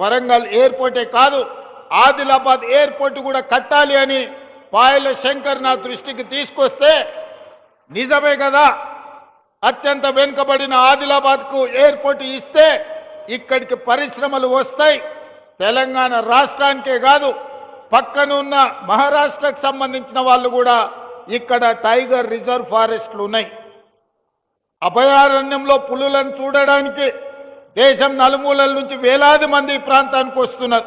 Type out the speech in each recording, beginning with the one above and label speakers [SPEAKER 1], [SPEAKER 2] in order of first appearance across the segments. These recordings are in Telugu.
[SPEAKER 1] వరంగల్ ఎయిర్పోర్టే కాదు ఆదిలాబాద్ ఎయిర్పోర్ట్ కూడా కట్టాలి అని పాయల శంకర్ నా దృష్టికి తీసుకొస్తే నిజమే కదా? అత్యంత వెనుకబడిన ఆదిలాబాద్కు ఎయిర్పోర్ట్ ఇస్తే ఇక్కడికి పరిశ్రమలు వస్తాయి. తెలంగాణ రాష్ట్రానికే కాదు పక్కనున్న మహారాష్ట్రకు సంబంధించిన వాళ్ళు కూడా ఇక్కడ టైగర్ రిజర్వ్ ఫారెస్ట్లు ఉన్నాయి. అభయారణ్యంలో పులులను చూడడానికి దేశం నలుమూలల నుంచి వేలాది మంది ఈ ప్రాంతానికి వస్తున్నారు.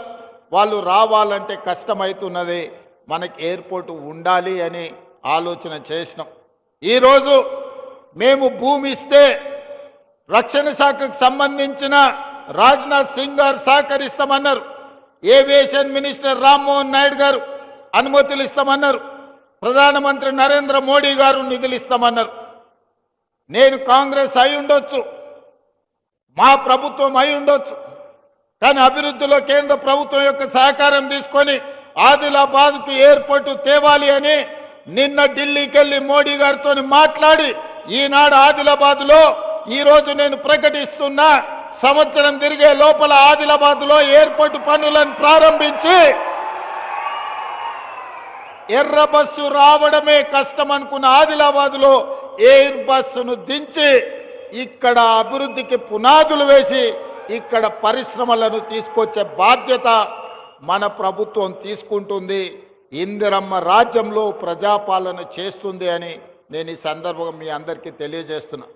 [SPEAKER 1] వాళ్ళు రావాలంటే కష్టమవుతున్నది మనకి ఎయిర్పోర్ట్ ఉండాలి అని ఆలోచన చేసినాం. ఈరోజు మేము భూమి ఇస్తే రక్షణ శాఖకు సంబంధించిన రాజ్నాథ్ సింగ్ గారు సహకరిస్తామన్నారు. ఏవియేషన్ మినిస్టర్ రామ్మోహన్ నాయుడు గారు అనుమతులు ఇస్తామన్నారు. ప్రధానమంత్రి నరేంద్ర మోడీ గారు నిధులు ఇస్తామన్నారు. నేను కాంగ్రెస్ అయి ఉండొచ్చు. మా ప్రభుత్వం అయి ఉండొచ్చు. కానీ అభివృద్ధిలో కేంద్ర ప్రభుత్వం యొక్క సహకారం తీసుకొని ఆదిలాబాద్కు ఎయిర్పోర్టు తేవాలి అని నిన్న ఢిల్లీకి వెళ్ళి మోడీ గారితో మాట్లాడి ఈనాడు ఆదిలాబాద్లో ఈ రోజు నేను ప్రకటిస్తున్నా సంవత్సరం తిరిగే లోపల ఆదిలాబాద్లో ఎయిర్పోర్టు పనులను ప్రారంభించి ఎర్ర బస్సు రావడమే కష్టం అనుకున్న ఆదిలాబాద్లో ఎయిర్ బస్సును దించి ఇక్కడ అభివృద్ధికి పునాదులు వేసి ఇక్కడ పరిశ్రమలను తీసుకొచ్చే బాధ్యత మన ప్రభుత్వం తీసుకుంటుంది. ఇందిరమ్మ రాజ్యంలో ప్రజాపాలన చేస్తుంది అని నేను ఈ సందర్భంగా మీ అందరికీ తెలియజేస్తున్నా.